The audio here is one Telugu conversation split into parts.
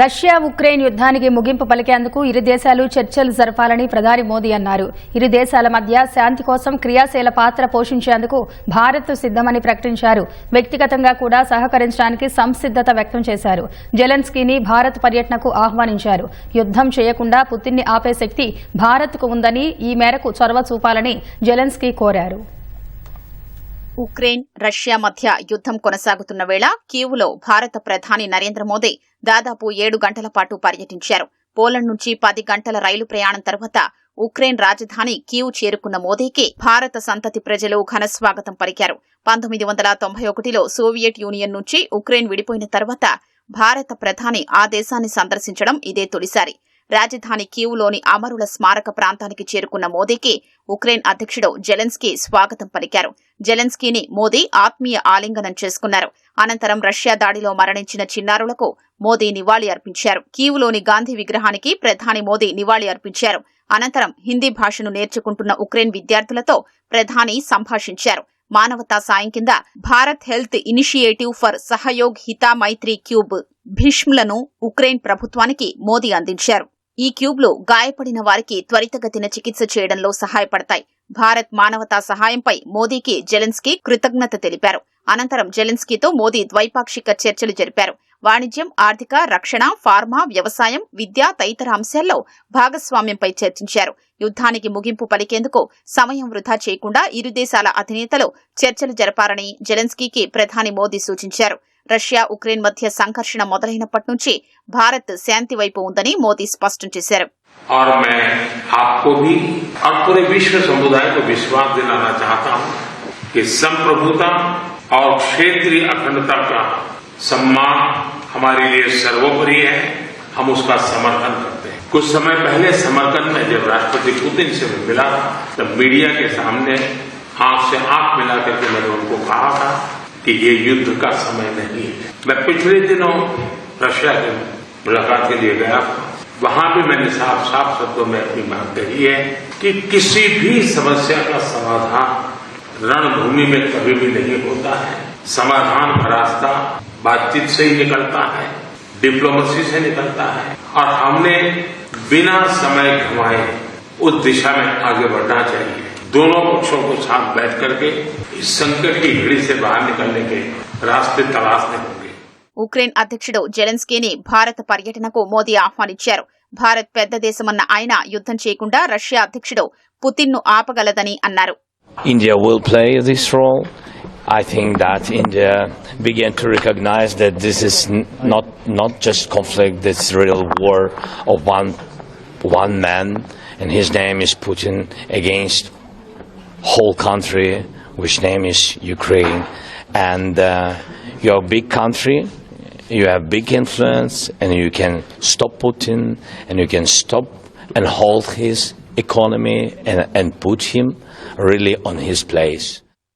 రష్యా ఉక్రెయిన్ యుద్ధానికి ముగింపు పలికేందుకు ఇరు దేశాలు చర్చలు జరపాలని ప్రధాని మోదీ అన్నారు. ఇరు దేశాల మధ్య శాంతి కోసం క్రియాశీల పాత్ర పోషించేందుకు భారత్ సిద్దమని ప్రకటించారు. వ్యక్తిగతంగా కూడా సహకరించడానికి సంసిద్దత వ్యక్తం చేశారు. జెలెన్స్కీని భారత్ పర్యటనకు ఆహ్వానించారు. యుద్దం చేయకుండా పుతిన్ని ఆపే శక్తి భారత్కు ఉందని ఈ మేరకు చొరవ చూపాలని జెలెన్స్కీ కోరారు. ఉక్రెయిన్ రష్యా మధ్య యుద్దం కొనసాగుతున్న వేళ కీవ్లో భారత ప్రధాని నరేంద్ర మోదీ దాదాపు ఏడు గంటల పాటు పర్యటించారు. పోలండ్ నుంచి పది గంటల రైలు ప్రయాణం తర్వాత ఉక్రెయిన్ రాజధాని కీవ్ చేరుకున్న మోదీకి భారత సంతతి ప్రజలు ఘన స్వాగతం పలికారు. పంతొమ్మిది వందల తొంభై ఒకటిలో సోవియట్ యూనియన్ నుంచి ఉక్రెయిన్ విడిపోయిన తర్వాత భారత ప్రధాని ఆ దేశాన్ని సందర్శించడం ఇదే తొలిసారి. రాజధాని కీవ్లోని అమరుల స్మారక ప్రాంతానికి చేరుకున్న మోదీకి ఉక్రెయిన్ అధ్యక్షుడు జెలెన్స్కీ స్వాగతం పలికారు. జెలెన్స్కీని మోదీ ఆత్మీయ ఆలింగనం చేసుకున్నారు. అనంతరం రష్యా దాడిలో మరణించిన చిన్నారులకు మోదీ నివాళి అర్పించారు. కీవ్లోని గాంధీ విగ్రహానికి ప్రధాని మోదీ నివాళి అర్పించారు. అనంతరం హిందీ భాషను నేర్చుకుంటున్న ఉక్రెయిన్ విద్యార్థులతో ప్రధాని సంభాషించారు. మానవతా సాయం కింద Bharat health initiative for Sahyog Hita Maitri cube భీష్ములను Ukraine ప్రభుత్వానికి మోదీ అందించారు. ఈ క్యూబ్లు గాయపడిన వారికి త్వరితగతిన చికిత్స చేయడంలో సహాయపడతాయి. భారత్ మానవతా సహాయంపై మోదీకి జెలెన్స్కీ కృతజ్ఞత తెలిపారు. అనంతరం జెలెన్స్కీతో మోదీ ద్వైపాక్షిక చర్చలు జరిపారు. వాణిజ్యం ఆర్థిక రక్షణ ఫార్మా వ్యవసాయం విద్య తదితర అంశాల్లో భాగస్వామ్యంపై చర్చించారు. యుద్ధానికి ముగింపు పలికేందుకు సమయం వృధా చేయకుండా ఇరు దేశాల అధినేతలు చర్చలు జరపాలని జెలెన్స్కీకి ప్రధాని మోదీ సూచించారు. రష్యా ఉక్రెయిన్ మధ్య సంఘర్షణ మొదలైనప్పటి నుంచి భారత్ శాంతి వైపు ఉందని మోదీ స్పష్టం చేశారు और मैं आपको भी और पूरे विश्व समुदाय को विश्वास दिलाना चाहता हूं कि संप्रभुता और क्षेत्रीय अखंडता का सम्मान हमारे लिए सर्वोपरि है हम उसका समर्थन करते हैं कुछ समय पहले समर्थन में जब राष्ट्रपति पुतिन से मैं मिला था तब मीडिया के सामने आंख से आंख मिला करके मैंने उनको कहा था कि ये युद्ध का समय नहीं है। मैं पिछले दिनों रशिया के मुलाकात के लिए गया वहाँ भी मैंने साफ़ साफ़ शब्दों में अपनी मांग कही है कि किसी भी समस्या का समाधान रणभूमि में कभी भी नहीं होता है। समाधान का रास्ता बातचीत से ही निकलता है, डिप्लोमेसी से निकलता है और हमने बिना समय घुमाए उस दिशा में आगे बढ़ना चाहिए। दोनों पक्षों को साथ बैठ करके इस संकट की घड़ी से बाहर निकलने के रास्ते तलाशने होंगे ఉక్రెయిన్ అధ్యక్షుడు జెలెన్స్కీని భారత పర్యటనకు మోదీ ఆహ్వానించారు భారత్ పెద్ద దేశమన్న ఆయన యుద్దం చేయకుండా రష్యా అధ్యక్షుడు పుతిన్ను ఆపగలదని అన్నారు India will play this role. I think that India began to recognize that this is n- not not just conflict; it's real war of one one man, and his name is Putin against whole country, which name is Ukraine. And uh, you're a big country, you have big influence, and you can stop Putin, and you can stop and hold his economy and, and put him really on his place.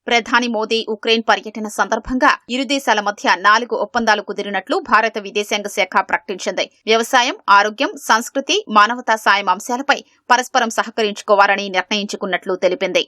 ప్రధాని మోదీ ఉక్రెయిన్ పర్యటన సందర్భంగా ఇరు దేశాల మధ్య నాలుగు ఒప్పందాలు కుదిరినట్లు భారత విదేశాంగ శాఖ ప్రకటించింది వ్యవసాయం ఆరోగ్యం సంస్కృతి మానవతా సాయం అంశాలపై పరస్పరం సహకరించుకోవాలని నిర్ణయించుకున్నట్లు తెలిపింది